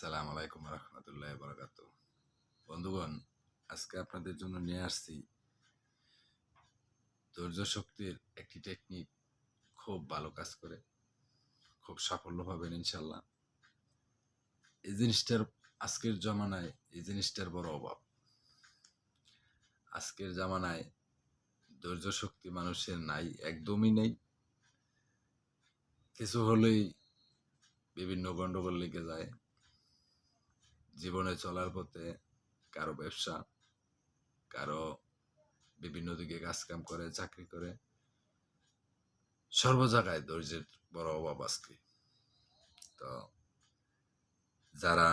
আসসালামু আলাইকুম রহমতুল্লাহ বরকাত বন্ধুগণ, আজকে আপনাদের জন্য নিয়ে আসছি ধৈর্য শক্তির একটি টেকনিক খুব ভালো কাজ করে, খুব সাফল্য পাবেন ইনশাল্লাহ এই জিনিসটার, আজকের জমানায় এই জিনিসটার বড় অভাব। আজকের জামানায় ধৈর্য শক্তি মানুষের নাই, একদমই নেই। কিছু হলেই বিভিন্ন গন্ডগোল লেগে যায়। জীবনে চলার পথে কারও ব্যবসা, কারও বিভিন্ন দিকে কাজকাম করে, চাকরি করে, সর্ব জায়গায় ধৈর্যের বড় অভাব আজকে। তো যারা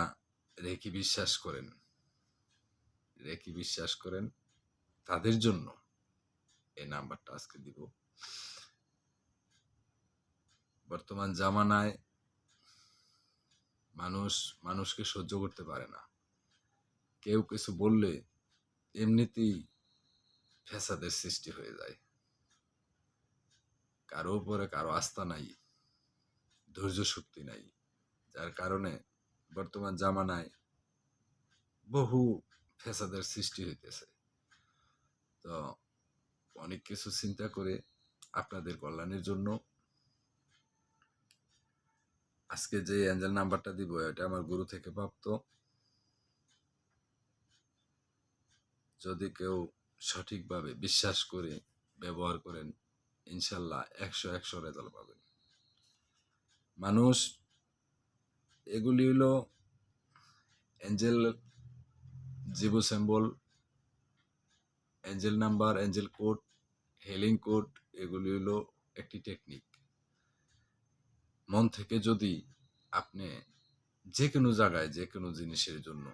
রেকি বিশ্বাস করেন রেকি বিশ্বাস করেন, তাদের জন্য এই নাম্বারটা আজকে দিব। বর্তমান জামানায় মানুষ মানুষকে সহ্য করতে পারে না। কেউ কিছু বললে এমনিতেই ফ্যাসাদের সৃষ্টি হয়ে যায়। কারও উপরে কারও আস্থা নাই, ধৈর্য শক্তি নাই, যার কারণে বর্তমান জামানায় বহু ফ্যাসাদের সৃষ্টি হইতেছে। তো অনেক কিছু চিন্তা করে আপনাদের কল্যাণের জন্য আজকে যে অ্যাঞ্জেল নাম্বারটা দিব, এটা আমার গুরু থেকে প্রাপ্ত। যদি কেউ সঠিকভাবে বিশ্বাস করে, ব্যবহার করেন, ইনশাল্লাহ একশো একশো রেজাল্ট পাবেন। মানুষ, এগুলি হলো angel Zibu symbol angel number angel code healing code এগুলি হলো একটি টেকনিক মন থেকে যদি আপনি যে কোনো জায়গায় যে কোনো জিনিসের জন্য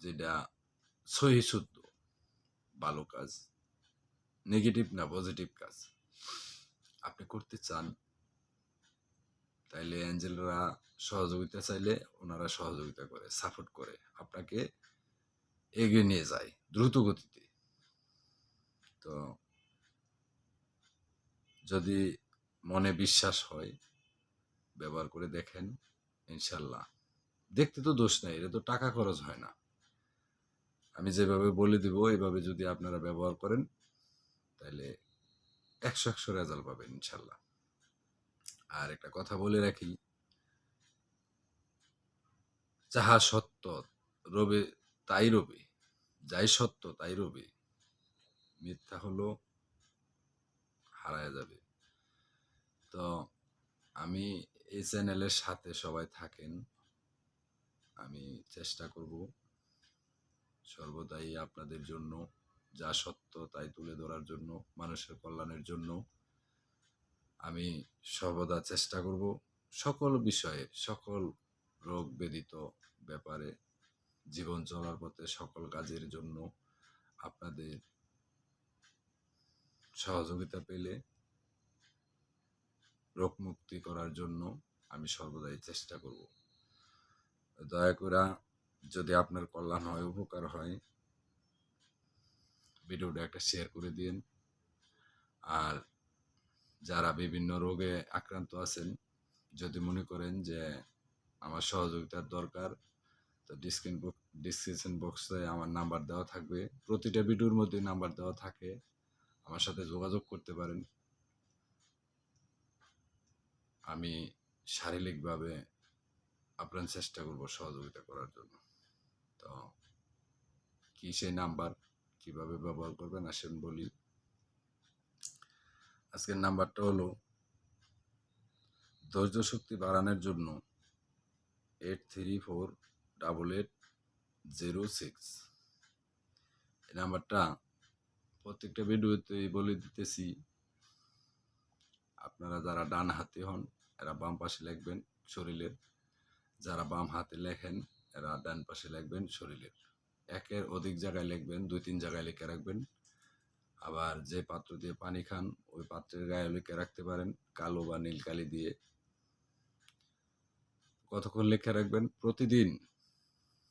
যেটা সহি শুদ্ধ, ভালো কাজ নেগেটিভ না পজিটিভ কাজ, আপনি করতে চান, তাইলে অ্যাঞ্জেলরা সহযোগিতা চাইলে ওনারা সহযোগিতা করে সাপোর্ট করে, আপনাকে এগিয়ে নিয়ে যায় দ্রুত গতিতে। তো যদি মনে বিশ্বাস হয় ব্যবহার করে দেখেন, ইনশাল্লাহ। দেখতে তো দোষ নাই, এটা তো টাকা খরচ হয় না। আমি যেভাবে বলে দিব এইভাবে যদি আপনারা ব্যবহার করেন, তাহলে একশো একশো রেজাল্ট পাবেন, ইনশাল্লাহ। আর একটা কথা বলে রাখি, যাহা সত্য, রবে তাই রবে, যাই সত্য তাই রবে, মিথ্যা হলো হারায় যাবে। তো আমি এই চ্যানেলের সাথে সবাই থাকেন। আমি চেষ্টা করব সর্বদাই আপনাদের জন্য যা সত্য তাই তুলে ধরার জন্য, মানুষের কল্যাণের জন্য। আমি সর্বদা চেষ্টা করব সকল বিষয়ে, সকল রোগ বেদিত ব্যাপারে জীবন চলার পথে সকল কাজের জন্য আপনাদের সহযোগিতা পেলে রোগ মুক্তি করার জন্য আমি সর্বদাই চেষ্টা করব। দয়া করে যদি আপনার কল্যাণ হয়, উপকার হয়, ভিডিওটা একটা শেয়ার করে দিন আর যারা বিভিন্ন রোগে আক্রান্ত আছেন, যদি মনে করেন যে আমার সহযোগিতার দরকার, তো ডিসক্রিন ডিসক্রিপশন বক্সে আমার নাম্বার দেওয়া থাকবে। প্রতিটা ভিডিওর মধ্যে নাম্বার দেওয়া থাকে। আমার সাথে যোগাযোগ করতে পারেন। আমি শারীরিকভাবে আপ্রাণ চেষ্টা করব সহযোগিতা করার জন্য। তো কি সেই নাম্বার কীভাবে ব্যবহার করবেন আসেন বলি। আজকের নাম্বারটা হলো ধৈর্য শক্তি বাড়ানোর জন্য eight three four double eight zero six এই নাম্বারটা প্রত্যেকটা ভিডিওতেই বলে দিতেছি। আপনারা যারা ডান হাতে হন, এরা বাম পাশে লিখবেন শরীরের। যারা বাম হাতে লেখেন, এরা ডান পাশে লিখবেন শরীরের। একের অধিক জায়গায় লিখবেন, দুই তিন জায়গায় লিখে রাখবেন। আবার যে পাত্র দিয়ে পানি খান, ওই পাত্রের গায়ে লিখে রাখতে পারেন, কালো বা নীল কালি দিয়ে। কতক্ষণ লিখে রাখবেন? প্রতিদিন।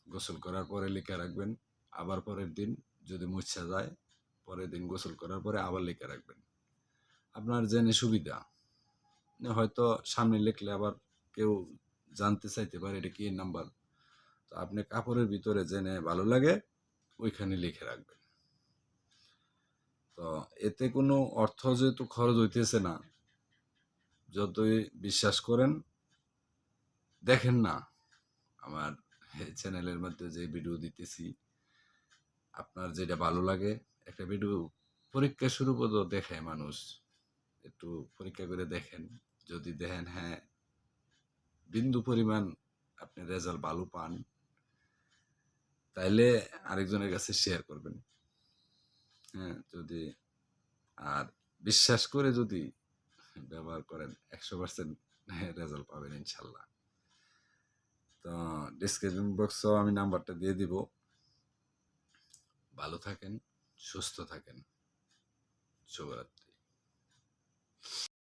গোসল করার পরে লিখে রাখবেন। আবার পরের দিন যদি মুছা যায়, পরের দিন গোসল করার পরে আবার লিখে রাখবেন। আপনার জেনে সুবিধা। হয়তো সামনে লিখলে আবার কেউ জানতে চাইতে পারে এটা কি নাম্বার। তো আপনি কাপড়ের ভিতরে জেনে ভালো লাগে, ওইখানে লিখে রাখবেন। তো এতে কোনো অর্থ যেহেতু খরচ হইতেছে না, যতই বিশ্বাস করেন, দেখেন না, আমার চ্যানেলের মধ্যে যে ভিডিও দিতেছি, আপনার যেটা ভালো লাগে, একটা ভিডিও পরীক্ষা শুরু করতেও দেখে মানুষ। একটু পরীক্ষা করে দেখেন। যদি দেখেন হ্যাঁ বিন্দু পরিমাণ আপনি রেজাল্ট ভালো পান, তাইলে আরেকজনের কাছে শেয়ার করবেন। হ্যাঁ যদি, আর বিশ্বাস করে যদি ব্যবহার করেন, একশো পার্সেন্ট রেজাল্ট পাবেন ইনশাল্লাহ। তো ডিসক্রিপশন বক্সেও আমি নাম্বারটা দিয়ে দিব। ভালো থাকেন, সুস্থ থাকেন। শুভরাত্রি।